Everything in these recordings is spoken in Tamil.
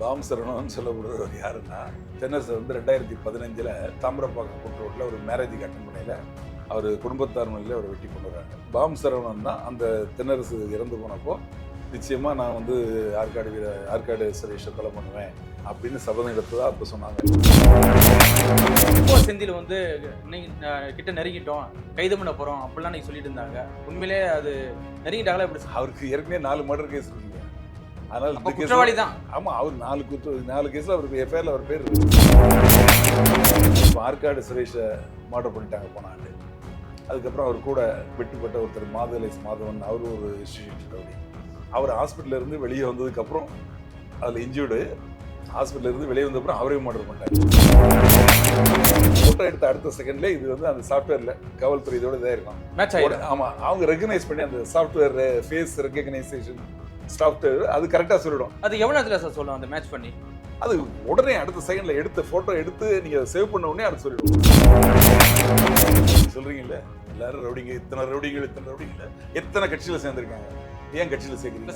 பாம் சரவணன் சொல்லப்படுறவர் யாருன்னா தென்னரசு வந்து ரெண்டாயிரத்தி பதினஞ்சில் தாமிரப்பாக்கம் கூட்டு ரோட்டில் ஒரு மேரேஜுக்கு அட்டன் பண்ணையில் அவர் குடும்பத்தார் முறையில் அவர் வெட்டி கொண்டு வராங்க பாம் சரவணன் தான் அந்த தென்னரசு இறந்து போனப்போ நிச்சயமாக நான் வந்து ஆற்காடு வீர ஆற்காடு சுரேஷை கொலை பண்ணுவேன் அப்படின்னு சபதம் எடுத்ததா அப்போ சொன்னாங்க. செந்தில் வந்து அஹ், கிட்ட நெருங்கிட்டோம் கைது பண்ண போறோம் அப்படிலாம் நீங்க சொல்லிட்டு இருந்தாங்க. உண்மையிலே அது நெருங்கிட்டாங்களா எப்படி? அவருக்கு ஏற்கனவே நாலு மர்டர் கேஸ் இருக்குங்க அதனால இந்த குற்றவாளி தான் ஆமா அவர் நாலு குற்ற நாலு கேஸ்ல அவருக்கு எஃப்ஐஆர்ல அவர் பேர் ஆற்காடு சுரேஷை மர்டர் பண்ணிட்டாங்க போன ஆண்டு அதுக்கப்புறம் அவர் கூட வெட்டுப்பட்ட ஒருத்தர் மாதலேஸ் மாதவன் அவர் ஒரு இன்ஸ்டிடியூட் ரவுடி அவர் ஹாஸ்பிட்டல்ல இருந்து வெளியே வந்ததுக்கு அப்புறம் அதுல இன்ஜூர்டு ஹாஸ்பிட்டல்ல இருந்து வெளியே வந்த அப்புறம் அவரையும் மர்டர் பண்ணிட்டாங்க ஃபோட்டோ எடுத்த அடுத்த செகண்ட்ல இது வந்து அந்த சாஃப்ட்வேர்ல காவல்துறை இதோட இதாக இருக்கும். மேட்ச் ஆயிடும். ஆமா அவங்க ரெகனைஸ் பண்ணி அந்த சாஃப்ட்வேர் ஃபேஸ் ரெகனைசேஷன் சாஃப்ட்வேர் அது கரெக்டா சொல்லிடும். அது எவ்வளவு நேரத்துல சார் சொல்லுவோம் அந்த மேட்ச் பண்ணி? அது உடனே அடுத்த செகண்ட்ல எடுத்த போட்டோ எடுத்து நீங்க சேவ் பண்ண உடனே அது சொல்லிடும். சொல்றீங்கல்ல? எல்லாரும் ரவுடிங்க இத்தனை ரவுடிகள் இத்தனை ரவுடிங்க எத்தனை கட்சியில சேர்ந்திருக்காங்க? ஏன் கட்சியில சேர்க்கறீங்க.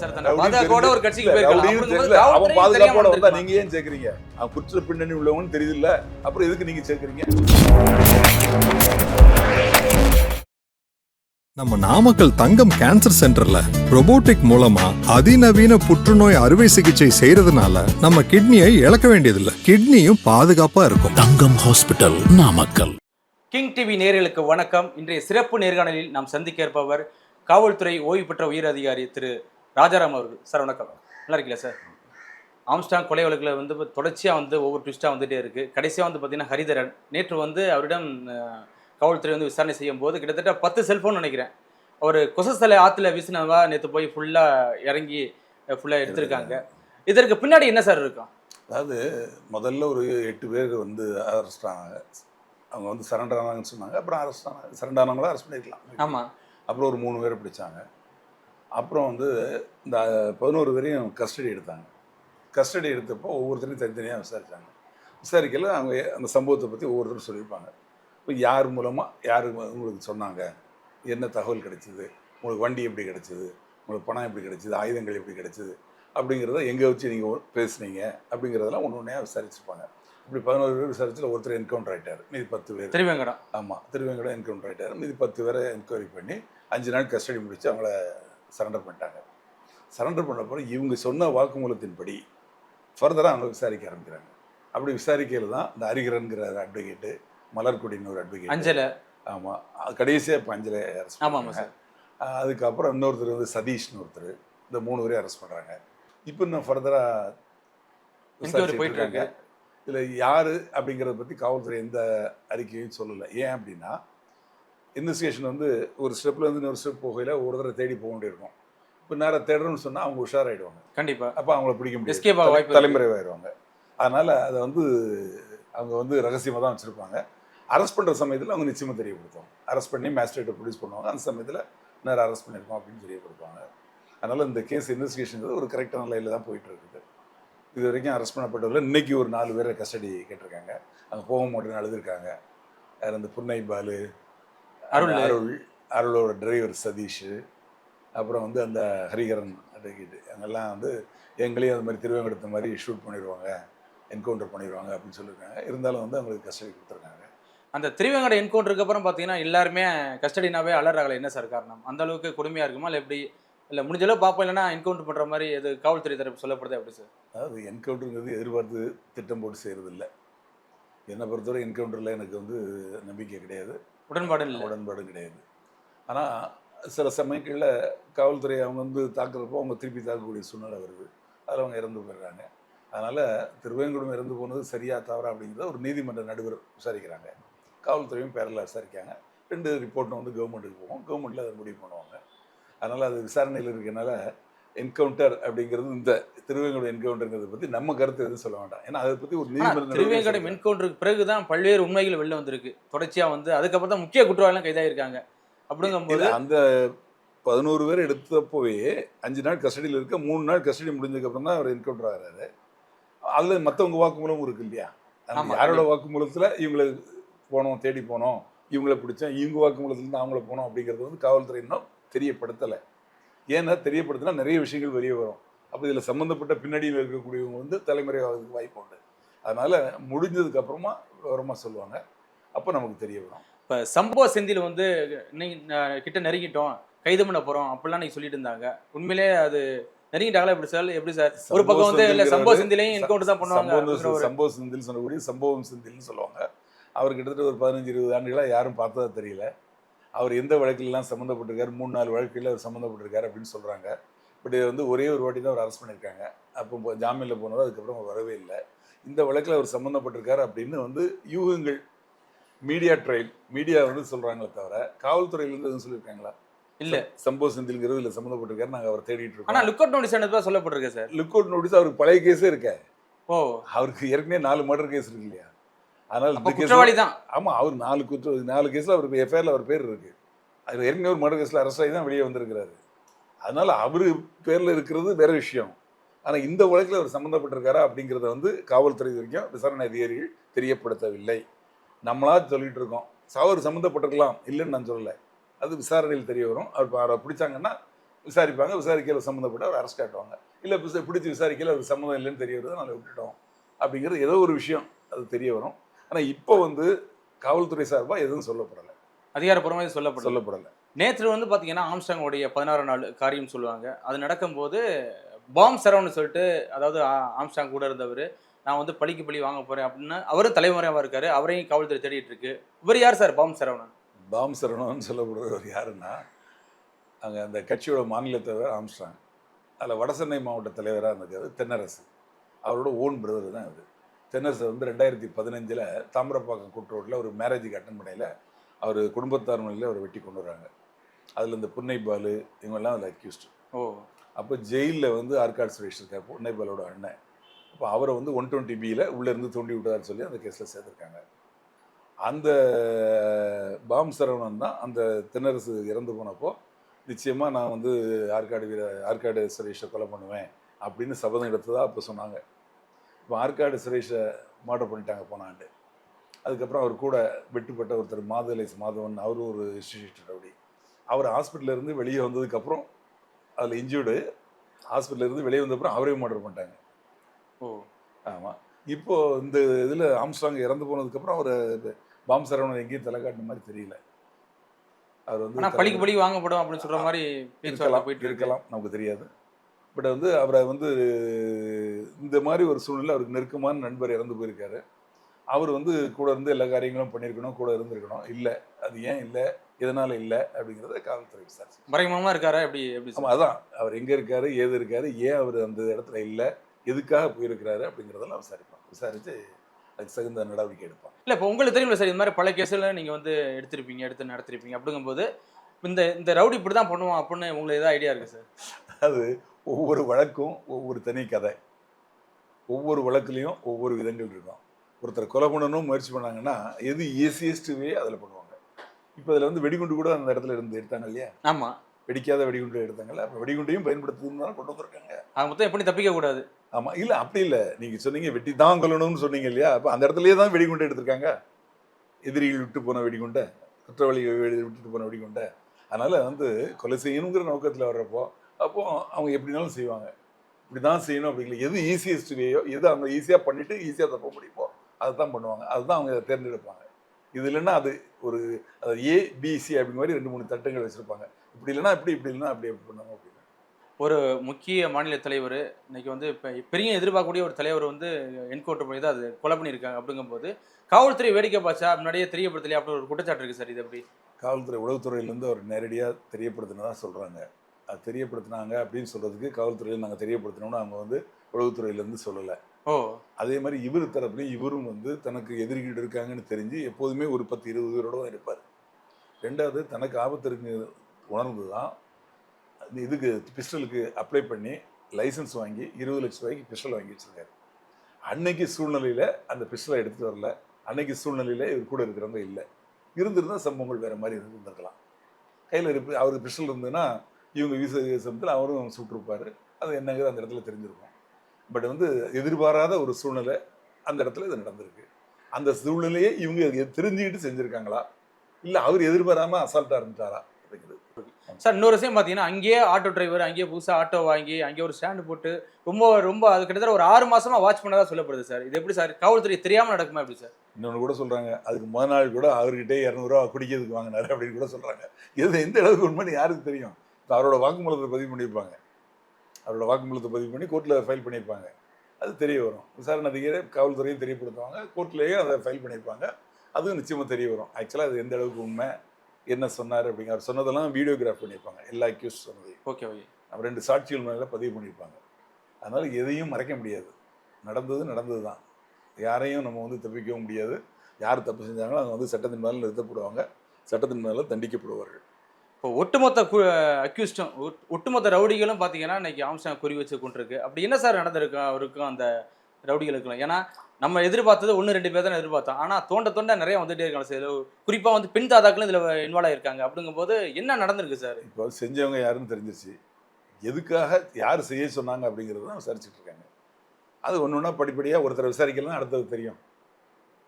அவன் பாதுகாப்போட வந்தா. நீங்க ஏன் சேர்க்கறீங்க? அவன் குற்ற பின்னணி உள்ளவன்னு தெரியுது இல்ல அப்புறம் எதுக்கு நீங்க சேர்க்கறீங்க? நம்ம நாமக்கல் தங்கம் கேன்சர் சென்டர்ல robotic மூலமா அதிநவீன புற்றுநோய் அறுவை சிகிச்சை செய்யறதுனால நம்ம கிட்னியை இழக்க வேண்டியதில்லை. கிட்னியும் பாதுகாப்பா இருக்கும். Thangam hospital Namakkal. King TV நேயர்களுக்கு வணக்கம். இன்றைய சிறப்பு நேர்காணலில் நாம் சந்திக்க இருப்பவர் காவல்துறை ஓய்வு பெற்ற உயர் அதிகாரி திரு ராஜாராம் அவர்கள். சார் வணக்கம். நல்லா இருக்கீங்களா சார்? ஆம்ஸ்டாங் கொலை வழக்கில் வந்து இப்ப தொடர்ச்சியா வந்து ஒவ்வொரு ட்விஸ்ட்டாக வந்துட்டே இருக்கு. கடைசியாக வந்து பார்த்தீங்கன்னா ஹரிதரன். நேற்று வந்து அவரிடம் காவல்துறை வந்து விசாரணை செய்யும் போது கிட்டத்தட்ட பத்து செல்ஃபோன் நினைக்கிறேன். அவர் கொசஸ்தலை ஆற்றுல வீசினவா நேற்று போய் ஃபுல்லாக இறங்கி ஃபுல்லாக எடுத்திருக்காங்க. இதற்கு பின்னாடி என்ன சார் இருக்கும்? அதாவது முதல்ல ஒரு எட்டு பேர் வந்து அரெஸ்ட் ஆனாங்க அவங்க வந்து சரண்டர் ஆனாங்கன்னு சொன்னாங்க. அப்புறம் அரெஸ்ட் ஆனாங்க சரண்டர் ஆனவங்கள அரெஸ்ட் பண்ணிருக்கலாம். ஆமாம் அப்புறம் ஒரு மூணு பேரை பிடிச்சாங்க. அப்புறம் வந்து இந்த பதினோரு பேரையும் கஸ்டடி எடுத்தாங்க. கஸ்டடி எடுத்தப்போ ஒவ்வொருத்தரையும் தனித்தனியாக விசாரிச்சாங்க. விசாரிக்கல அவங்க அந்த சம்பவத்தை பற்றி ஒவ்வொருத்தரும் சொல்லியிருப்பாங்க. இப்போ யார் மூலமாக யார் உங்களுக்கு சொன்னாங்க? என்ன தகவல் கிடைச்சிது? உங்களுக்கு வண்டி எப்படி கிடைச்சிது? உங்களுக்கு பணம் எப்படி கிடைச்சிது? ஆயுதங்கள் எப்படி கிடைச்சிது? அப்படிங்கிறத எங்கே வச்சு நீங்கள் பேசுனீங்க? அப்படிங்கிறதெல்லாம் ஒன்று ஒன்றையாக விசாரிச்சிருப்பாங்க. இப்படி பதினோரு பேர் விசாரிச்சுல ஒருத்தர் என்கவுண்டர் ஆயிட்டார். மீதி பத்து பேர். திருவேங்கடம். ஆமாம் திருவேங்கடம் என்கவுண்டர் ஆகிட்டார் மீதி பத்து பேரை என்கொயரி பண்ணி அஞ்சு நாள் கஸ்டடி முடித்து அவங்கள சரண்டர் பண்ணிட்டாங்க. சரண்டர் பண்ண அப்புறம் இவங்க சொன்ன வாக்குமூலத்தின்படி ஃபர்தராக அவங்க விசாரிக்க ஆரம்பிக்கிறாங்க. அப்படி விசாரிக்கையில் தான் இந்த ஹரிகரன்கிற அட்வொகேட்டு மலர்கொடின்னு ஒரு அட்வொகேட் அஞ்சலை. ஆமாம் கடைசியாக இப்போ அஞ்சலை அரெஸ்ட் ஆமாம் சார் அதுக்கப்புறம் இன்னொருத்தர் வந்து சதீஷ்னு ஒருத்தர். இந்த மூணு பேரையும் அரெஸ்ட் பண்ணுறாங்க இப்போ இன்னும் ஃபர்தராக Inquiry போயிட்டு இருக்கு. இதில் யார் அப்படிங்கிறத பற்றி காவல்துறை எந்த அறிக்கையும் சொல்லலை. ஏன் அப்படின்னா இன்வெஸ்டிகேஷன் வந்து ஒரு ஸ்டெப்ல இருந்து இன்னொரு ஸ்டெப் போகையில் ஒரு தடவை தேடி போக வேண்டியிருக்கும் இப்போ நேரம் தேடுறோம்னு சொன்னால் அவங்க உஷாராயிடுவாங்க. கண்டிப்பா. அப்போ அவங்கள பிடிக்க முடியாது. Escape ஆக தலை- வாய்ப்பு இருக்கு. தலைமறைவாயிருவாங்க அதனால அதை வந்து அவங்க வந்து ரகசியமாக தான் வச்சுருப்பாங்க. அரெஸ்ட் பண்ணுற சமயத்தில் அவங்க நிச்சயமாக தெரியப்படுத்துவாங்க அரெஸ்ட் பண்ணி மேஜிஸ்ட்ரேட்டை ப்ரொடியூஸ் பண்ணுவாங்க. அந்த சமயத்தில் நேரம் அரெஸ்ட் பண்ணியிருக்கோம் அப்படின்னு தெரியப்படுத்துவாங்க அதனால் இந்த கேஸ் இன்வெஸ்டிகேஷன் ஒரு கரெக்டான லைனில் தான் போயிட்டு இருக்குது இது வரைக்கும் அரெஸ்ட் பண்ணப்பட்டதில் இன்னைக்கு ஒரு நாலு பேரை கஸ்டடி கேட்டிருக்காங்க. அங்கே போக மாட்டேன்னு அழுதுருக்காங்க அதில் அந்த புன்னை பாலு அருள். அருள் அருளோட டிரைவர் சதீஷ் அப்புறம் வந்து அந்த ஹரிகரன் அட்வொகேட் அங்கெல்லாம் வந்து எங்களையும் அது மாதிரி திருவேங்கடத்தை மாதிரி ஷூட் பண்ணிடுவாங்க என்கவுண்டர் பண்ணிடுவாங்க அப்படின்னு சொல்லியிருக்காங்க. இருந்தாலும் வந்து அவங்களுக்கு கஸ்டடி கொடுத்துருக்காங்க. அந்த திருவேங்கட என்கவுண்டருக்கு அப்புறம் பார்த்தீங்கன்னா எல்லாருமே கஸ்டடினாவே அலறாகல. என்ன சார் காரணம்? அந்த அளவுக்கு கொடுமையா இருக்குமா? இல்லை எப்படி? இல்லை முடிஞ்ச அளவு பார்ப்போம் இல்லைன்னா என்கவுண்டர் பண்ற மாதிரி எது காவல்துறை தரப்பு சொல்லப்படுது எப்படி சார்? அதாவது என்கவுண்டருங்கிறது எதிர்பார்த்து திட்டம் போட்டு செய்கிறது இல்லை என்னை பொறுத்தவரை என்கவுண்டரில் எனக்கு வந்து நம்பிக்கை கிடையாது. உடன்பாடு இல்லை. உடன்பாடும் கிடையாது. ஆனால் சில சமயங்களில் காவல்துறை அவங்க வந்து தாக்குறப்போ அவங்க திருப்பி தாக்கக்கூடிய சூழ்நிலை வருது. அதில் அவங்க இறந்து போயிடுறாங்க. அதனால் திருவேங்குடம் இறந்து போனது சரியா தவறா அப்படிங்கிறத ஒரு நீதிமன்ற நடுவர் விசாரிக்கிறாங்க. காவல்துறையும் பேரில் விசாரிக்காங்க. ரெண்டு ரிப்போர்ட்டும் வந்து கவர்மெண்ட்டுக்கு போகும். கவர்மெண்ட்டில் அதை முடிவு பண்ணுவாங்க. அதனால் அது விசாரணையில் இருக்கனால என்கவுண்டர் அப்படிங்கிறது இந்த திருவேங்கடம் என்கவுண்டருங்கிறத பற்றி நம்ம கருத்து எதுவும் சொல்ல வேண்டாம். ஏன்னா அதை பற்றி ஒரு நீதிமன்ற திருவேங்கடம். என்கவுண்டருக்கு பிறகுதான் பல்வேறு உண்மைகள் வெளில வந்திருக்கு. தொடர்ச்சியா வந்து அதுக்கப்புறம் தான் முக்கிய குற்றவாளிலாம் கைதாயிருக்காங்க அப்படிங்கும்போது அந்த பதினோரு பேர் எடுத்தப்போவே அஞ்சு நாள் கஸ்டடியில் இருக்க மூணு நாள் கஸ்டடி முடிஞ்சதுக்கப்புறம் தான் அவர் என்கவுண்டர் ஆகிறாரு. அதில் மற்றவங்க வாக்குமூலம் இருக்கு இல்லையா? யாரோட வாக்குமூலத்தில் இவங்களை போனோம் தேடி போனோம். இவங்களை பிடிச்சோம் இவங்க வாக்குமூலத்துலேருந்து அவங்கள போனோம் அப்படிங்கிறது வந்து காவல்துறை இன்னும் தெரியப்படுத்தலை. ஏன்னா தெரியப்படுத்தினா நிறைய விஷயங்கள் வெளியே வரும். அப்போ இதில் சம்மந்தப்பட்ட பின்னணியில் இருக்கக்கூடியவங்க வந்து தலைமுறையாகிறதுக்கு வாய்ப்பு உண்டு. அதனால் முடிஞ்சதுக்கு அப்புறமா விவரமாக சொல்லுவாங்க. அப்போ நமக்கு தெரிய வரும். இப்போ சம்பவ செந்தில் வந்து நீங்க ந- கிட்ட நெருங்கிட்டோம். கைது பண்ண போறோம். அப்படிலாம் நீங்க சொல்லிட்டு இருந்தாங்க. உண்மையிலே அது நெருங்கிட்டாங்களா? எப்படி சார்? எப்படி சார்? ஒரு பக்கம் வந்து இல்ல சம்பவ செந்திலையும் என்கவுண்டர் தான் பண்ணுவாங்க சம்பவ செந்தில் சொல்லக்கூடிய சம்பவம் செந்தில்னு சொல்லுவாங்க. அவர் கிட்டத்தட்ட ஒரு பதினஞ்சு இருபது ஆண்டுகளாக யாரும் பார்த்ததா தெரியல. அவர் எந்த வழக்கிலலாம் சம்மந்தப்பட்டிருக்காரு மூணு நாலு வழக்கில் அவர் சம்மந்தப்பட்டிருக்காரு அப்படின்னு சொல்கிறாங்க பட் இது வந்து ஒரே ஒரு வாட்டி தான் அவர் அரெஸ்ட் பண்ணியிருக்காங்க. அப்போ ஜாமீனில் போனது அதுக்கப்புறம் வரவே இல்லை. இந்த வழக்கில் அவர் சம்மந்தப்பட்டிருக்காரு அப்படின்னு வந்து யூகங்கள் மீடியா ட்ரையல் மீடியா வந்து சொல்கிறாங்களே தவிர காவல்துறையிலேருந்து எதுவும் சொல்லியிருக்காங்களா? இல்ல. சம்பவ செந்தில்ங்கிறது இல்லை சம்மந்தப்பட்டிருக்காரு நாங்கள் அவர் தேடிட்டு ஆனா இருக்கோம். லுக் அவுட் நோட்டீஸ் தான் சொல்லப்பட்டிருக்கு சார்? லுக் அவுட் நோட்டீஸ் அவருக்கு பழைய கேஸே இருக்க. ஓ. அவருக்கு ஏற்கனவே நாலு மர்டர் கேஸ் இருக்கு இல்லையா? அதனால இந்த குற்றவாளி தான் ஆமா அவர் நாலு குற்ற நாலு கேஸ்ல அவர் எஃப்ஐஆர்ல அவர் பேர் இருக்கு. அது ஏற்கனவே ஒரு மர்டர் கேஸ்ல அரெஸ்ட் ஆகி தான் வெளியே வந்திருக்கிறாரு. அதனால அவரு பேர்ல இருக்கிறது வேற விஷயம். ஆனா இந்த வழக்கில் அவர் சம்மந்தப்பட்டிருக்காரா அப்படிங்கிறத வந்து காவல்துறை வரைக்கும் விசாரணை அதிகாரிகள் தெரியப்படுத்தவில்லை. நம்மளா சொல்லிட்டு இருக்கோம். அவர் சம்மந்தப்பட்டிருக்கலாம் இல்லைன்னு நான் சொல்லலை. அது விசாரணையில் தெரிய வரும். அவர் அவரை பிடிச்சாங்கன்னா விசாரிப்பாங்க. விசாரிக்கையில் சம்மந்தப்பட்டு அவர் அரெஸ்ட் ஆட்டுவாங்க இல்லை பிடிச்சி விசாரிக்கையில் அவர் சம்மந்தம் இல்லைன்னு தெரிய வருது. நாங்கள் விட்டுட்டோம். அப்படிங்கிறது ஏதோ ஒரு விஷயம். அது தெரிய வரும். ஆனால் இப்போ வந்து காவல்துறை சார்பாக எதுவும் சொல்லப்படலை. அதிகாரப்பூர்வமாக இது சொல்லப்படும் சொல்லப்படலை. நேற்று வந்து பார்த்தீங்கன்னா ஆம்ஸ்டாங்கோடைய பதினாறு நாள் காரியம் சொல்லுவாங்க. அது நடக்கும்போது பாம் சரவணன் சொல்லிட்டு அதாவது ஆம்ஸ்டாங் கூட இருந்தவர் நான் வந்து பழிக்கு பழி வாங்க போறேன் அப்படின்னு அவரும் தலைமுறையாக இருக்காரு. அவரையும் காவல்துறை தேடிட்டு இருக்கு. இவர் யார் sir? Bomb Saravanan bomb Saravanan சொல்லப்படுறவர் யாருன்னா அங்கே அந்த கட்சியோட மாநில தலைவர் ஆம்ஸ்டாங் அதில் வடசென்னை மாவட்ட தலைவராக இருந்தது தென்னரசு. அவரோட ஓன் பிரதர் தான் தென்னரசு வந்து ரெண்டாயிரத்தி பதினஞ்சில் தாமிரப்பாக்கம் கூட்டு ரோட்டில் ஒரு மேரேஜுக்கு அட்டன் பண்ணையில் அவர் குடும்பத்தார் முறையில் அவர் வெட்டி கொண்டு வராங்க. அதில் இந்த புன்னை பாலு இவங்கெல்லாம் அதில் அக்யூஸ்டு ஓ. அப்போ ஜெயிலில் வந்து ஆர்காட் சுரேஷ் இருக்கார் புன்னை பாலோட அண்ணன். அப்போ அவரை வந்து ஒன் டுவெண்ட்டி பியில் உள்ளேருந்து தூண்டி விட்டதான்னு சொல்லி அந்த கேஸில் சேர்த்துருக்காங்க. அந்த பாம் சரவணன் தான் அந்த தென்னரசு இறந்து போனப்போ நிச்சயமாக நான் வந்து ஆற்காடு வீர ஆற்காடு சுரேஷை கொலை பண்ணுவேன் அப்படின்னு சபதம் எடுத்ததா அப்போ சொன்னாங்க. இப்போ ஆற்காடு சுரேஷை மர்டர் பண்ணிட்டாங்க போன ஆண்டு. அதுக்கப்புறம் அவர் கூட வெட்டுப்பட்ட ஒருத்தர் மாதுளைஸ் மாதவன் அவரும் ஒரு இன்ஸ்டிடியூட் ரவுடி. அவர் ஹாஸ்பிட்டல்ல இருந்து வெளியே வந்ததுக்கப்புறம் அதில் இன்ஜூர்டு ஹாஸ்பிட்டல்ல இருந்து வெளியே வந்தப்புறம் அவரையும் மர்டர் பண்ணிட்டாங்க. ஓ. ஆமாம் இப்போ இந்த இதில் ஆம்ஸ்டாங் இறந்து போனதுக்கப்புறம் அவர் பாம் சரவணன் எங்கேயும் தலை காட்டின மாதிரி தெரியல. அவர் வந்து பழிக்கு பழி வாங்கப்படும் அப்படின்னு சொல்ற மாதிரி இருக்கலாம் போயிட்டு இருக்கு. இருக்கலாம் நமக்கு தெரியாது. பட் வந்து அவரை வந்து இந்த மாதிரி ஒரு சூழ்நிலை அவருக்கு நெருக்கமான நண்பர் இறந்து போயிருக்காரு. அவர் வந்து கூட இருந்து எல்லா காரியங்களும் பண்ணியிருக்கணும் கூட இருந்திருக்கணும். இல்லை அது ஏன் இல்லை எதனால இல்லை அப்படிங்கிறத காவல்துறை விசாரிச்சு மறைமுகமா இருக்காரா? எப்படி எப்படி ஆமாம் அதான். அவர் எங்கே இருக்காரு ஏது இருக்காரு ஏன் அவர் அந்த இடத்துல இல்லை எதுக்காக போயிருக்கிறாரு அப்படிங்கிறதெல்லாம் விசாரிப்பாங்க விசாரித்து அதுக்கு தகுந்த நடவடிக்கை எடுப்பாங்க இல்ல இப்போ உங்களுக்கு தெரியும்ல சார் இந்த மாதிரி பல கேஸ்ல நீங்க வந்து எடுத்திருப்பீங்க எடுத்து நடத்திருப்பீங்க. அப்படிங்கும்போது இந்த இந்த ரவுடி இப்படி தான் பண்ணுவோம் அப்படின்னு உங்களுக்கு ஏதாவது ஐடியா இருக்கு சார்? அது ஒவ்வொரு வழக்கும் ஒவ்வொரு தனி கதை. ஒவ்வொரு வழக்குலையும் ஒவ்வொரு விதங்கள் இருக்கும். ஒருத்தர் கொலை பண்ணணும் முயற்சி பண்ணாங்கன்னா எது ஈஸியஸ்ட் வே அதில் பண்ணுவாங்க. இப்போ அதில் வந்து வெடிகுண்டு கூட அந்த இடத்துல இருந்து எடுத்தாங்க இல்லையா? ஆமா. வெடிக்காத வெடிகுண்டு எடுத்தாங்கல்ல அப்போ வெடிகுண்டையும் பயன்படுத்துறதுனால கொண்டு வந்திருக்காங்க. அது மொத்தம் எப்படி தப்பிக்க கூடாது. ஆமாம் இல்லை அப்படி இல்லை. நீங்கள் சொன்னீங்க வெட்டி தான் கொல்லணும்னு சொன்னீங்க இல்லையா? அப்போ அந்த இடத்துலயே தான் வெடிகுண்டு எடுத்திருக்காங்க. எதிரிகள் விட்டு போன வெடிகுண்டை குற்றவாளிகள் விட்டுட்டு போன வெடிகுண்டை. அதனால் வந்து கொலை செய்யணுங்கிற நோக்கத்தில் வர்றப்போ அப்போ அவங்க எப்படினாலும் செய்வாங்க. இப்படி தான் செய்யணும் அப்படிங்கிற எது ஈஸியஸ்ட் வேயோ எது அவங்க ஈஸியாக பண்ணிவிட்டு ஈஸியாக தப்ப முடியுமோ அதை தான் பண்ணுவாங்க. அதுதான் அவங்க அதை தேர்ந்தெடுப்பாங்க. இது இல்லைன்னா அது ஒரு அது ஏ பிசி அப்படிங்கிற மாதிரி ரெண்டு மூணு தட்டங்கள் வச்சுருப்பாங்க. இப்படி இல்லைன்னா இப்படி இப்படி இல்லைன்னா அப்படி எப்படி பண்ணுவாங்க அப்படின்னு. ஒரு முக்கிய மாநில தலைவர் இன்னைக்கு வந்து இப்போ பெரிய எதிர்பார்க்கக்கூடிய ஒரு தலைவர் வந்து என்கவுண்டர் பண்ணி தான் அது கொலை பண்ணியிருக்காங்க அப்படிங்கும்போது காவல்துறை வேடிக்கை பார்த்தா முன்னாடியே தெரியப்படுத்தலையா? அப்படி ஒரு குற்றச்சாட்டு இருக்கு சார். இது எப்படி? காவல்துறை உளவுத்துறையிலேருந்து அவர் நேரடியாக தெரியப்படுத்தினதா சொல்கிறாங்க அது தெரியப்படுத்தினாங்க அப்படின்னு சொல்கிறதுக்கு காவல்துறையில் நாங்கள் தெரியப்படுத்தினோம்னு அவங்க வந்து உளவுத்துறையிலேருந்து சொல்லலை. ஓ. அதே மாதிரி இவர் தரப்புலையும் இவரும் வந்து தனக்கு எதிரிகள் இருக்காங்கன்னு தெரிஞ்சு எப்போதுமே ஒரு பத்து இருபது பேரோட தான் இருப்பார். ரெண்டாவது தனக்கு ஆபத்து இருக்கு உணர்ந்து தான் இதுக்கு பிஸ்டலுக்கு அப்ளை பண்ணி லைசன்ஸ் வாங்கி இருபது லட்ச ரூபாய்க்கு பிஸ்டல் வாங்கி வச்சிருக்காரு. அன்னைக்கு சூழ்நிலையில் அந்த பிஸ்டலை எடுத்துட்டு வரல. அன்னைக்கு சூழ்நிலையில் இவர் கூட இருக்கிறவங்க இல்லை. இருந்திருந்தா சம்பவங்கள் வேற மாதிரி இருந்திருக்கலாம் கையில் இருப்பு அவருக்கு பிஸ்டல் இருந்ததுன்னா இவங்க வீச சமயத்தில் அவரும் சுட்டிருப்பாரு. அது என்னங்கிறது அந்த இடத்துல தெரிஞ்சிருக்கும். பட் வந்து எதிர்பாராத ஒரு சூழ்நிலை அந்த இடத்துல இது நடந்திருக்கு. அந்த சூழ்நிலையை இவங்க தெரிஞ்சுக்கிட்டு செஞ்சுருக்காங்களா? இல்லை அவர் எதிர்பாராமல் அசால்ட்டாக இருந்துட்டாரா? அப்படிங்கிறது. சார் இன்னொரு விஷயம் பார்த்தீங்கன்னா அங்கேயே ஆட்டோ டிரைவர் அங்கேயே புதுசாக ஆட்டோ வாங்கி அங்கேயே ஒரு ஸ்டாண்டு போட்டு ரொம்ப ரொம்ப அது கிட்டத்தட்ட ஒரு ஆறு மாசமா வாட்ச் பண்ணதா சொல்லப்படுது சார். இது எப்படி சார்? காவல்துறை தெரியாம நடக்குமா எப்படி சார்? இன்னொன்று கூட சொல்கிறாங்க அதுக்கு முத நாள் கூட அவர்கிட்டே இரநூறுவா குடிக்கிறதுக்கு வாங்கினாரு அப்படின்னு கூட சொல்கிறாங்க இது எந்த அளவுக்கு உண்மைன்னு யாருக்கு தெரியும்? அவரோட வாக்குமூலத்தை பதிவு பண்ணியிருப்பாங்க. அவரோட வாக்குமூலத்தை பதிவு பண்ணி கோர்ட்டில் ஃபைல் பண்ணியிருப்பாங்க. அது தெரிய வரும். விசாரணை அதிகாரி காவல்துறையும் தெரியப்படுத்துவாங்க. கோர்ட்லேயும் அதை ஃபைல் பண்ணியிருப்பாங்க. அதுவும் நிச்சயமாக தெரிய வரும். ஆக்சுவலாக அது எந்த அளவுக்கு உண்மை என்ன சொன்னார் அப்படிங்கிற அவர் சொன்னதெல்லாம் வீடியோகிராஃப் பண்ணியிருப்பாங்க. எல்லா அக்யூஸ் சொன்னதையும். ஓகே ஓகே அப்புறம் ரெண்டு சாட்சிகள் மேலே பதிவு பண்ணியிருப்பாங்க. அதனால் எதையும் மறைக்க முடியாது. நடந்தது நடந்தது தான் யாரையும் நம்ம வந்து தப்பிக்கவும் முடியாது. யார் தப்பு செஞ்சாங்களோ அவங்க வந்து சட்டத்தின் மேலே நிறுத்தப்படுவாங்க. சட்டத்தின் மேலே தண்டிக்கப்படுவார்கள். இப்போ ஒட்டுமொத்த அக்யூஸ்டும் ஒட்டுமொத்த ரவுடிகளும் பார்த்தீங்கன்னா இன்னைக்கு ஆம்ஸ்டாங் குறி வச்சு கொண்டிருக்கு. அப்படி என்ன சார் நடந்திருக்கு அவருக்கும் அந்த ரவுடிகளுக்குலாம் ஏன்னா நம்ம எதிர்பார்த்தது ஒன்று ரெண்டு பேர் தான் எதிர்பார்த்தோம். ஆனால் தோண்ட தோண்ட நிறைய வந்துட்டே இருக்காங்க சார் குறிப்பாக வந்து பெண் தாதாக்களும் இதில் இன்வால்வ் ஆகிருக்காங்க அப்படிங்கும்போது என்ன நடந்திருக்கு சார்? இப்போ செஞ்சவங்க யாருன்னு தெரிஞ்சிருச்சு. எதுக்காக யார் செய்ய சொன்னாங்க அப்படிங்கிறது தான் விசாரிச்சுட்டு இருக்காங்க. அது ஒன்று ஒன்றா படிப்படியாக ஒருத்தரை விசாரிக்கலாம் அடுத்தது தெரியும்.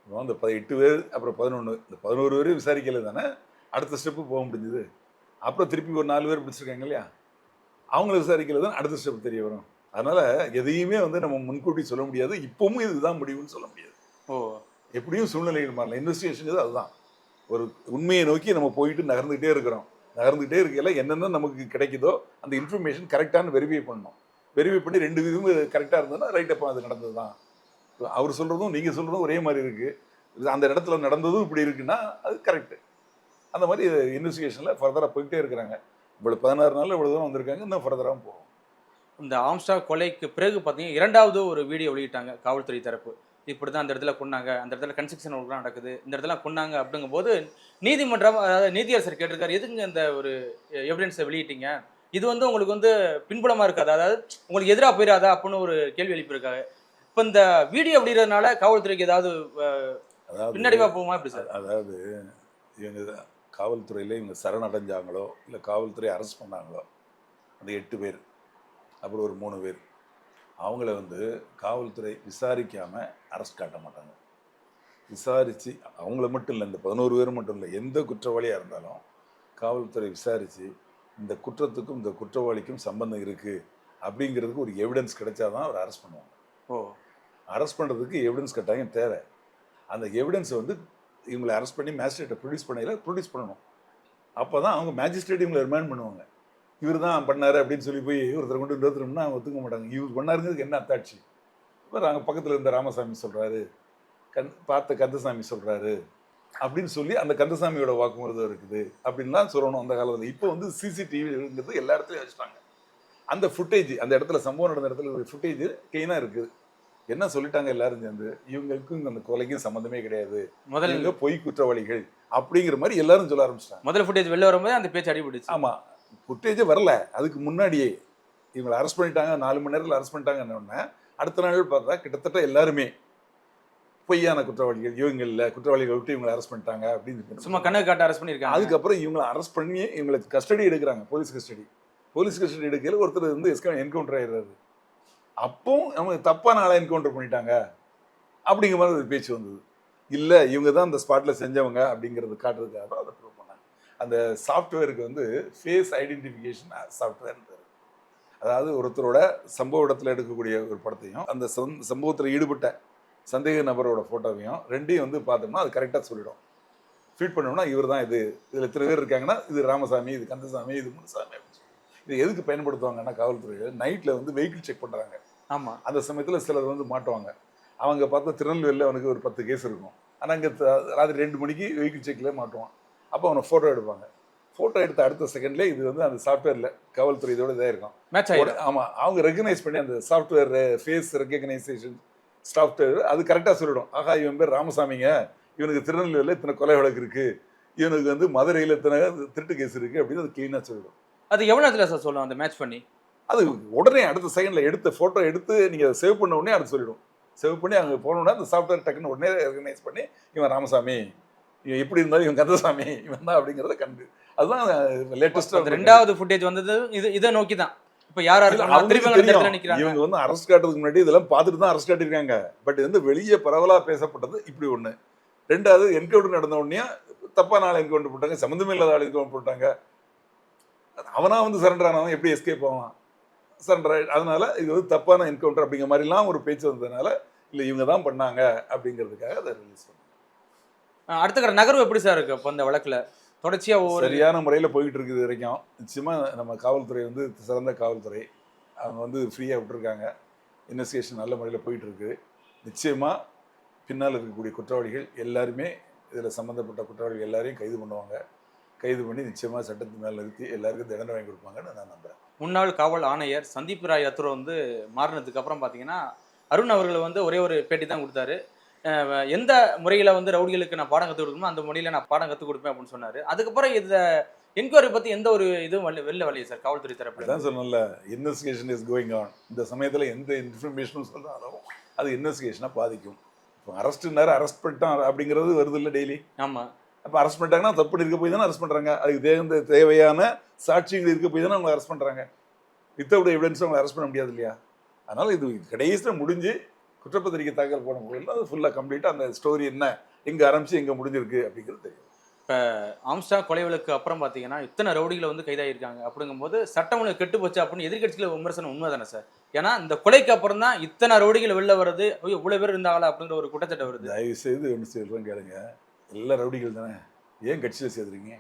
இப்போ இந்த ப எட்டு பேர் அப்புறம் பதினொன்று இந்த பதினோரு பேர் விசாரிக்கல தானே அடுத்த ஸ்டெப்பு போக முடிஞ்சுது. அப்புறம் திருப்பி ஒரு நாலு பேர் பிடிச்சிருக்காங்க இல்லையா? அவங்கள விசாரிக்கல தான் அடுத்த ஸ்டெப் தெரிய வரும். அதனால் எதையுமே வந்து நம்ம முன்கூட்டி சொல்ல முடியாது. இப்பவும் இதுதான் முடிவுன்னு சொல்ல முடியாது. ஓ. எப்படியும் சூழ்நிலைகள் மாறலாம். இன்வெஸ்டிகேஷன் அதுதான். ஒரு உண்மையை நோக்கி நம்ம போயிட்டு நகர்ந்துகிட்டே இருக்கிறோம். நகர்ந்துகிட்டே இருக்கையில என்னென்ன நமக்கு கிடைக்குதோ அந்த இன்ஃபர்மேஷன் கரெக்டான வெரிஃபை பண்ணணும். வெரிஃபை பண்ணி ரெண்டு விதமும் கரெக்டாக இருந்ததுன்னா ரைட் அப்போ அது நடந்தது தான் அவர் சொல்கிறதும் நீங்கள் சொல்கிறதும் ஒரே மாதிரி இருக்குது அந்த இடத்துல நடந்ததும் இப்படி இருக்குன்னா அது கரெக்டு அந்த மாதிரி இன்வெஸ்டிகேஷனில் ஃபர்தராக போயிட்டே இருக்கிறாங்க. இவ்வளோ பதினாறு நாளில் இவ்வளோ தூரம் வந்திருக்காங்க இன்னும் ஃபர்தராகவும் போகும். இந்த ஆம்ஸ்டா கொலைக்கு பிறகு பார்த்தீங்கன்னா இரண்டாவது ஒரு வீடியோ வெளியிட்டாங்க காவல்துறை தரப்பு. இப்படி தான் அந்த இடத்துல கொன்னாங்க அந்த இடத்துல கன்ஸ்ட்ரக்ஷன் ஒர்க்லாம் நடக்குது இந்த இடத்துல கொன்னாங்க அப்படிங்கும்போது நீதிமன்றம் அதாவது நீதியரசர் கேட்டிருக்காரு எதுங்க இந்த ஒரு எவிடன்ஸை வெளியிட்டீங்க? இது வந்து உங்களுக்கு வந்து பின்புலமா இருக்காது? அதாவது உங்களுக்கு எதிராக போயிடாதா அப்படின்னு ஒரு கேள்வி எழுப்பியிருக்காங்க. இப்போ இந்த வீடியோ வெளியிடறதுனால காவல்துறைக்கு ஏதாவது அஹ், அதாவது பின்னடைவா போகுமா? எப்படி சார்? அதாவது இவங்க காவல்துறையில் இவங்க சரணடைஞ்சாங்களோ இல்லை காவல்துறை அரெஸ்ட் பண்ணாங்களோ அந்த எட்டு பேர் அப்புறம் ஒரு மூணு பேர் அவங்கள வந்து காவல்துறை விசாரிக்காமல் அரெஸ்ட் காட்ட மாட்டாங்க. விசாரித்து அவங்கள மட்டும் இல்லை இந்த பதினோரு பேர் மட்டும் இல்லை எந்த குற்றவாளியாக இருந்தாலும் காவல்துறை விசாரித்து இந்த குற்றத்துக்கும் இந்த குற்றவாளிக்கும் சம்பந்தம் இருக்குது அப்படிங்கிறதுக்கு ஒரு எவிடன்ஸ் கிடைச்சாதான் அவர் அரெஸ்ட் பண்ணுவாங்க. ஓ. அரெஸ்ட் பண்ணுறதுக்கு எவிடன்ஸ் கட்டாயம் தேவை. அந்த எவிடன்ஸ் வந்து இவங்களை அரெஸ்ட் பண்ணி மேஜிஸ்ட்ரேட்டை ப்ரொடியூஸ் பண்ணையில் ப்ரொடியூஸ் பண்ணணும். அப்போ தான் அவங்க மேஜிஸ்ட்ரேட் இவங்களை ரிமைண்ட் பண்ணுவாங்க. இவர் தான் பண்ணார் அப்படின்னு சொல்லி போய் ஒருத்தர் கொண்டு நிறுத்தணும்னா அவங்க ஒத்துக்க மாட்டாங்க. இவர் பண்ணாருங்கிறதுக்கு என்ன அத்தாட்சி? இப்போ நாங்கள் பக்கத்தில் இருந்த ராமசாமி சொல்கிறாரு கண் பார்த்த கந்தசாமி சொல்கிறாரு அப்படின்னு சொல்லி அந்த கந்தசாமியோட வாக்குமூலம் இருக்குது. அப்படின்லாம் சொல்லணும் அந்த காலத்தில். இப்போ வந்து சிசிடிவிங்கிறது எல்லா இடத்துலையும் வச்சுட்டாங்க. அந்த ஃபுட்டேஜ் அந்த இடத்துல சம்பவம் நடந்த இடத்துல ஃபுட்டேஜ் க்ளீனாக இருக்குது. என்ன சொல்லிட்டாங்க எல்லாரும் சேர்ந்து? இவங்களுக்கும் அந்த கொலைக்கும் சம்மந்தமே கிடையாது. முதல்ல இவங்க பொய் குற்றவாளிகள் அப்படிங்கிற மாதிரி எல்லாரும் சொல்ல ஆரம்பிச்சிட்டாங்க. முதல் ஃபுட்டேஜ் வெளில வரும்போது அந்த பேச்சு அடிபட்டுச்சு. ஆமா. ஃபுட்டேஜே வரல. அதுக்கு முன்னாடியே இவங்களை அரெஸ்ட் பண்ணிட்டாங்க. நாலு மணி நேரத்தில் அரெஸ்ட் பண்ணிட்டாங்கன்னு அடுத்த நாள் பார்த்தா கிட்டத்தட்ட எல்லாருமே பொய்யான குற்றவாளிகள் இவங்க இல்லை குற்றவாளிகள் விட்டு இவங்களை அரெஸ்ட் பண்ணிட்டாங்க அப்படின்னு சும்மா கண்ணு காட்ட அரெஸ்ட் பண்ணியிருக்காங்க. அதுக்கப்புறம் இவங்களை அரெஸ்ட் பண்ணி இவங்களை கஸ்டடி எடுக்கிறாங்க போலீஸ் கஸ்டடி போலீஸ் கஸ்டடி எடுக்கையில் ஒருத்தர் வந்து எஸ்கா என்கவுண்டர் ஆயிடுறாரு. அப்பவும் அவங்க தப்பான ஆளை என்கவுண்டர் பண்ணிட்டாங்க. அப்படிங்கிற மாதிரி ஒரு பேச்சு வந்தது. இல்லை இவங்க தான் அந்த ஸ்பாட்டில் செஞ்சவங்க அப்படிங்கிறது காட்டுறதுக்காக தான் அதை ப்ரூவ் பண்ணாங்க. அந்த சாஃப்ட்வேருக்கு வந்து ஃபேஸ் ஐடென்டிஃபிகேஷன் சாஃப்ட்வேர் அதாவது ஒருத்தரோட சம்பவ இடத்துல எடுக்கக்கூடிய ஒரு படத்தையும் அந்த சம்பவத்தில் ஈடுபட்ட சந்தேக நபரோட ஃபோட்டோவையும் ரெண்டையும் வந்து பார்த்தோம்னா அது கரெக்டாக சொல்லிடும். ஃபீட் பண்ணோம்னா இவர் தான் இது. இதில் இத்தனை பேர் இருக்காங்கன்னா இது ராமசாமி இது கந்தசாமி இது முனுசாமி அப்படின்னு சொல்லி இது எதுக்கு பயன்படுத்துவாங்கன்னா காவல்துறையில் நைட்டில் வந்து வெஹிக்கிள் செக் பண்ணுறாங்க ஆமா. அந்த சமயத்தில் சிலர் வந்து மாட்டுவாங்க. அவங்க பார்த்தா திருநெல்வேலியில் அவனுக்கு ஒரு பத்து கேஸ் இருக்கும். ஆனால் அங்கே ராத்திரி ரெண்டு மணிக்கு வெஹிக்கிள் செக்கில் மாட்டுவான். அப்போ அவனை ஃபோட்டோ எடுப்பாங்க. ஃபோட்டோ எடுத்த அடுத்த செகண்ட்லேயே இது வந்து அந்த சாஃப்ட்வேரில் காவல்துறை இதோட இதாக இருக்கும். மேட்ச் ஆயிடும். ஆமாம் அவங்க ரெகனைஸ் பண்ணி அந்த சாஃப்ட்வேர் ஃபேஸ் ரெகனைசேஷன் சாஃப்ட்வேர் அது கரெக்டாக சொல்லிடும். ஆகா இவன் பேர் ராமசாமிங்க. இவனுக்கு திருநெல்வேலியில் இத்தனை கொலை வழக்கு இருக்குது இவனுக்கு வந்து மதுரையில் இத்தனை திருட்டு கேஸ் இருக்குது அப்படின்னு அது க்ளீனாக சொல்லிடும். அது எவ்வளவு நேரத்துல சார் சொல்லுவோம் அந்த மேட்ச் பண்ணி? அது உடனே அடுத்த செகண்டில் எடுத்த ஃபோட்டோ எடுத்து நீங்கள் சேவ் பண்ண உடனே அது சொல்லிடும். சேவ் பண்ணி அங்கே போனோடனே அந்த சாஃப்ட்வேர் டக்குன்னு உடனே ரெகனைஸ் பண்ணி இவன் ராமசாமி இவன் எப்படி இருந்தாலும் இவன் கந்தசாமி இவன் தான் அப்படிங்கிறத கண்டு அதுதான் லேட்டஸ்ட்டாக ரெண்டாவது ஃபுட்டேஜ் வந்தது. இது இதை நோக்கி தான் இப்போ யார் இவங்க வந்து அரஸ்ட் காட்டுறதுக்கு முன்னாடி இதெல்லாம் பார்த்துட்டு தான் அரஸ்ட் காட்டியிருக்காங்க. பட் இது வந்து வெளியே பரவலா பேசப்பட்டது இப்படி ஒண்ணு. ரெண்டாவது என்கவுண்டர் நடந்த உடனே தப்பான ஆள் என்கவுண்டர் போட்டாங்க சம்மந்தமே இல்லாத ஆள் என்கவுண்டர் போட்டாங்க அவனா வந்து சரண்டர் ஆனவன் எப்படி எஸ்கேப் ஆவான்? சரண்டர் அதனால இது வந்து தப்பான என்கவுண்டர் அப்படிங்கிற மாதிரிலாம் ஒரு பேச்சு வந்ததுனால இல்லை இவங்க தான் பண்ணாங்க அப்படிங்கிறதுக்காக அதை ரிலீஸ் பண்ணாங்க அஹ் அடுத்த கட்ட நகர்வு எப்படி சார் இருக்கு இப்போ இந்த வழக்குல? தொடர்ச்சியா ஒவ்வொரு சரியான முறையில் போயிட்டு இருக்குது வரைக்கும். நிச்சயமா நம்ம காவல்துறை வந்து சிறந்த காவல்துறை. அவங்க வந்து ஃப்ரீயாக விட்டுருக்காங்க. இன்வெஸ்டிகேஷன் நல்ல முறையில் போயிட்டு இருக்கு நிச்சயமா பின்னால் இருக்கக்கூடிய குற்றவாளிகள் எல்லாருமே இதில் சம்மந்தப்பட்ட குற்றவாளிகள் எல்லாரையும் கைது பண்ணுவாங்க. கைது பண்ணி நிச்சயமா சட்டத்தின் மேல் நிறுத்தி எல்லாருக்கும் தண்டனை வாங்கி கொடுப்பாங்கன்னு நான் நம்புறேன். முன்னாள் காவல் ஆணையர் சந்தீப் ராய் அத்துரை வந்து மாறினதுக்கு அப்புறம் பார்த்தீங்கன்னா அருண் அவர்கள் வந்து ஒரே ஒரு பேட்டி தான் கொடுத்தாரு. எந்த முறையில் வந்து ரவுடிகளுக்கு நான் பாடம் கற்றுக் கொடுக்கணுமோ அந்த முறையில் நான் பாடம் கற்றுக் கொடுப்பேன் அப்படின்னு சொன்னார். அதுக்கப்புறம் இந்த என்கொயரி பற்றி எந்த ஒரு இதுவும் வெளில வெளில வரலையே சார் காவல்துறை தரப்புல அதான் சொன்னேன்ல இன்வெஸ்டிகேஷன் இஸ் கோயிங் ஆன் இந்த சமயத்தில் எந்த இன்ஃபர்மேஷனும் சொல்கிறாலும் அது இன்வெஸ்டிகேஷனை பாதிக்கும். இப்போ அரெஸ்ட் நேரம் அரெஸ்ட் பண்ணிட்டான் அப்படிங்கிறது வருது இல்லை டெய்லி ஆமாம் அப்போ அரெஸ்ட் பண்ணிட்டாங்கன்னா தப்பு இருக்க போய் தானே அரெஸ்ட் பண்ணுறாங்க அதுக்கு தேர்ந்த தேவையான சாட்சிகள் இருக்க போய் தானே அவங்க அரெஸ்ட் பண்ணுறாங்க வித்தவுட் எவிடன்ஸ் அவங்களை அரெஸ்ட் பண்ண முடியாது இல்லையா? அதனால் இது கடைசியில் முடிஞ்சு குற்றப்பத்திரிக்கை தாக்கல் போன போதில் அது ஃபுல்லாக கம்ப்ளீட்டாக அந்த ஸ்டோரி என்ன எங்கே ஆரம்பிச்சு எங்கே முடிஞ்சிருக்கு அப்படிங்கிறது தெரியும். ஆம்ஸ்டா கொலை வழக்கு அப்புறம் பார்த்தீங்கன்னா இத்தனை ரவுடிகளை வந்து கைதாகிருக்காங்க அப்படிங்கும்போது சட்டம் ஒழுங்கு கெட்டு போச்சு அப்படின்னு எதிர்கட்சியில் விமர்சனம் உண்மை தானே சார்? ஏன்னா இந்த கொலைக்கு அப்புறம் தான் இத்தனை ரவுடிகள் வெளில வருது. ஐயோ இவ்வளோ பேர் இருந்தாங்களா அப்படிங்கிற ஒரு குற்றச்சாட்டு வருது. தயவு செய்து ஒன்று சொல்கிறேன் கேளுங்க. எல்லா ரவுடிகள் தானே? ஏன் கட்சியில் சேர்த்துறீங்க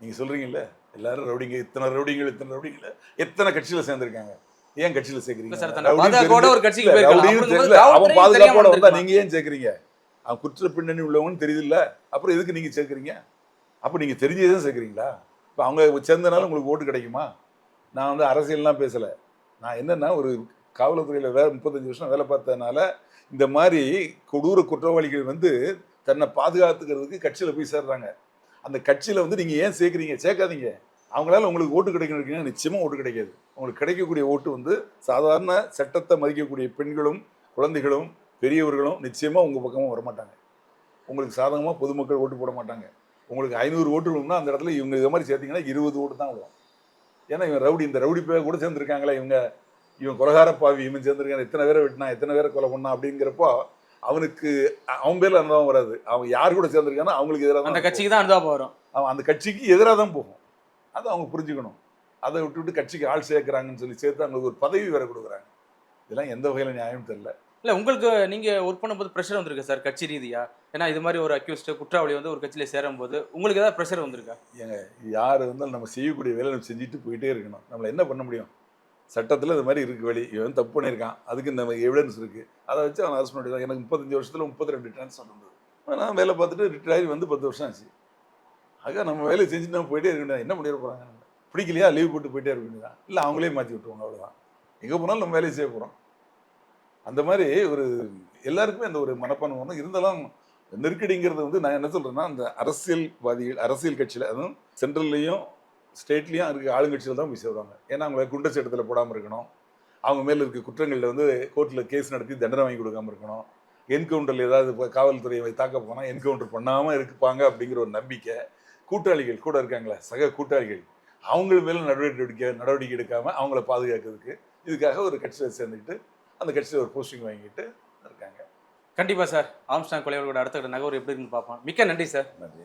நீங்கள் சொல்கிறீங்கல்ல எல்லாரும் ரவுடிங்க இத்தனை ரவுடிங்கள் இத்தனை ரவுடிங்கள எத்தனை கட்சியில் சேர்ந்துருக்காங்க? ஏன் கட்சியில் சேர்க்குறீங்க? அவன் காவல்துறையும் தெரியாம பாதுகாப்போட வந்தா இருந்திருக்கலாம். நீங்க ஏன் சேர்க்குறீங்க? அவன் குற்ற பின்னணி உள்ளவன்னு தெரியுதுல்ல. அப்புறம் எதுக்கு நீங்க சேர்க்குறீங்க? அப்போ நீங்க தெரிஞ்சே தான் சேர்க்குறீங்களா? இப்போ அவங்க சேர்ந்தனால உங்களுக்கு ஓட்டு கிடைக்குமா? நான் வந்து அரசியல்லாம் பேசலை. நான் என்னன்னா ஒரு காவல்துறையில் வேலை முப்பத்தஞ்சு வருஷம் வேலை பார்த்ததுனால இந்த மாதிரி கொடூர குற்றவாளிகள் வந்து தன்னை பாதுகாத்துக்கிறதுக்கு கட்சியில் போய் சேர்றாங்க. அந்த கட்சியில் வந்து நீங்கள் ஏன் சேர்க்குறீங்க? சேர்க்காதீங்க. அவங்களால உங்களுக்கு ஓட்டு கிடைக்கணும் நிச்சயமாக ஓட்டு கிடைக்காது. உங்களுக்கு கிடைக்கக்கூடிய ஓட்டு வந்து சாதாரண சட்டத்தை மதிக்கக்கூடிய பெண்களும் குழந்தைகளும் பெரியவர்களும் நிச்சயமாக உங்கள் பக்கமும் வரமாட்டாங்க. உங்களுக்கு சாதகமாக பொதுமக்கள் ஓட்டு போட மாட்டாங்க. உங்களுக்கு ஐநூறு ஓட்டு விழும்னா அந்த இடத்துல இவங்க இது மாதிரி சேர்த்தீங்கன்னா இருபது ஓட்டு தான் விடும் ஏன்னா இவன் ரவுடி இந்த ரவுடி பேர் கூட சேர்ந்துருக்காங்களே இவங்க. இவன் கொலகார பாவி இவன் சேர்ந்துருக்கான். எத்தனை பேரை வெட்டினா எத்தனை பேரை கொலை பண்ணா அப்படிங்கிறப்போ அவனுக்கு அவன் பேர்ல அனுபவம் வராது. அவன் யார் கூட சேர்ந்துருக்கானோ அவங்களுக்கு எதிராக அந்த கட்சிக்கு தான் அனுதாபம் வரும் அவன் அந்த கட்சிக்கு எதிராக தான் போகும். அதை அவங்க புரிஞ்சுக்கணும். அதை விட்டுவிட்டு கட்சிக்கு ஆள் சேர்க்குறாங்கன்னு சொல்லி சேர்த்து அவங்களுக்கு ஒரு பதவி வேற கொடுக்குறாங்க. இதெல்லாம் எந்த வகையில் நியாயம் தெரியல. இல்ல உங்களுக்கு நீங்க ஒர்க் பண்ணும்போது ப்ரெஷர் வந்திருக்கு சார் கட்சி ரீதியா? ஏன்னா இது மாதிரி ஒரு அக்யூஸ்ட் குற்றவாளி வந்து ஒரு கட்சியில சேரும் போது உங்களுக்கு ஏதாவது ப்ரெஷர் வந்திருக்கா? யார் இருந்தாலும் நம்ம செய்யக்கூடிய வேலை நம்ம செஞ்சுட்டு போயிட்டே இருக்கணும். நம்மள என்ன பண்ண முடியும்? சட்டத்தில் இது மாதிரி இருக்குது வழி இவன் தப்பு பண்ணியிருக்கான். அதுக்கு இந்த எவிடன்ஸ் இருக்குது அதை வச்சு அவன் அரெஸ்ட் பண்ணிடுவான் எனக்கு முப்பத்தஞ்சு வருஷத்தில் முப்பத்தி ரெண்டு ட்ரான்ஸ்ஃபர் இருந்தது நான் வேலை பார்த்துட்டு ரிட்டையர் ஆகி வந்து பத்து வருஷம் ஆச்சு. ஆக நம்ம வேலையை செஞ்சுட்டு நம்ம போயிட்டே இருக்க என்ன பண்ணிட போகிறாங்க நம்ம? பிடிக்கலையா? லீவ் போட்டு போயிட்டே இருக்க வேண்டியதான் இல்லை அவங்களே மாற்றி விட்டுருவாங்க அவ்வளோதான் எங்கே போனாலும் நம்ம வேலையை செய்ய போகிறோம் அந்த மாதிரி ஒரு எல்லாருக்குமே அந்த ஒரு மனப்பான்மை வந்து இருந்தாலும் நெருக்கடிங்கிறது வந்து நான் என்ன சொல்கிறேன்னா அந்த அரசியல்வாதிகள் அரசியல் கட்சியில் அதுவும் சென்ட்ரல்லையும் ஸ்டேட்லேயும் இருக்க ஆளுங்கட்சியில் தான் போய் சேருவாங்க. ஏன்னா அவங்க குண்டர் சட்டத்தில் போடாமல் இருக்கணும். அவங்க மேலே இருக்க குற்றங்களில் வந்து கோர்ட்டில் கேஸ் நடத்தி தண்டனை வாங்கி கொடுக்காம இருக்கணும். என்கவுண்டரில் ஏதாவது இப்போ காவல்துறையை தாக்க போனால் என்கவுண்டர் பண்ணாமல் இருப்பாங்க அப்படிங்கிற ஒரு நம்பிக்கை. கூட்டாளிகள் கூட இருக்காங்களே சக கூட்டாளிகள். அவங்க மேலே நடவடிக்கை எடுக்க நடவடிக்கை எடுக்காமல் அவங்கள பாதுகாக்கிறதுக்கு இதுக்காக ஒரு கட்சியில் சேர்ந்துக்கிட்டு அந்த கட்சியில் ஒரு போஸ்டிங் வாங்கிட்டு இருக்காங்க. கண்டிப்பா சார். ஆம்ஸ்டாங் கொலைகளோட அடுத்த நகர் எப்படி இருக்குன்னு பார்ப்போம். மிக்க நன்றி சார். நன்றி.